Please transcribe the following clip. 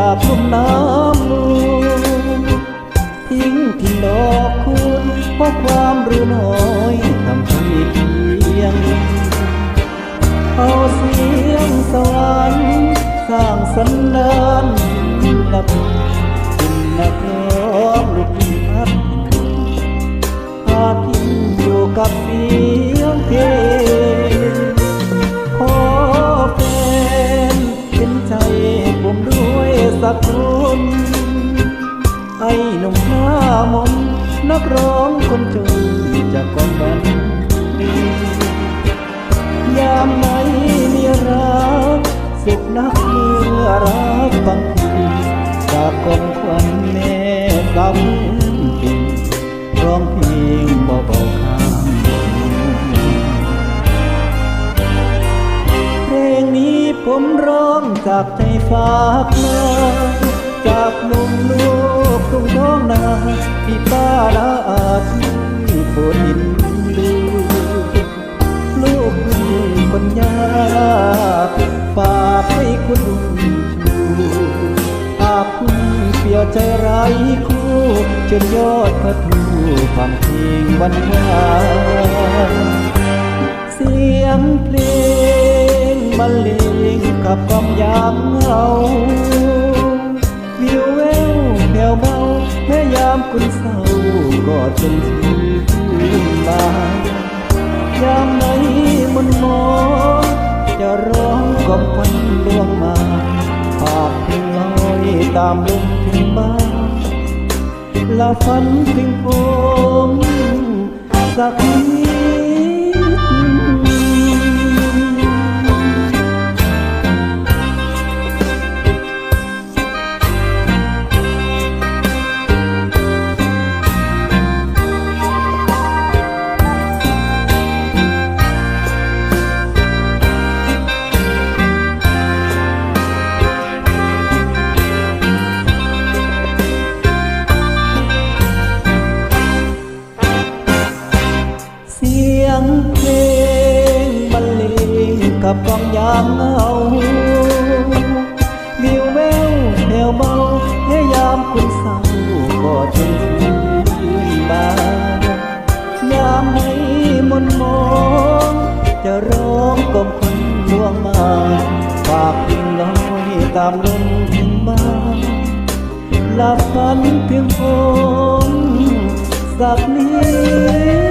จากลุ่มน้ำมูทิ้งทิ้งดอกคุณเพราะความรู้น้อยทำให้เพียง เอาเสียงสวรรค์สร้างสันดานลับนนักร้องลูกพัด คนไอ้หนุ่มหน้ามนนักร้องคนจนจากกองบันยามไหนมีรักสุขนักเมื่อรักบางทีจากกองควันแม่สา จากใจฝากมาจากหนุ่มลูกทุ่งท้องนาพี่ป้าลาอาที่โปรดยินดูลูกคุณคนยากฝากให้คุณลุงชูหาคุณเปียใจไร้คู่จนยอดพระทูความเพลงวันวานเสียงเพลง บรรลงกับความยามเงาวิวแววแผ่วเบาแม้ยามคุณเศร้าก็จนชื่นบายามไหนมันมองจะร้องกล่อมควันดวงมาภาพพิงลอยตามลมถึงบ้านละฝันถึงผมสักนิ กับกองยามเหงาวิวแววแผ่วเบาแค่ยามคุณเศร้าก็จนชื่นบานยามไหนมนมองจะร้องกลมคนดวงมาฝากพิงลอยตามลมถึงบ้านหลับฝันเพียงผมสักนิด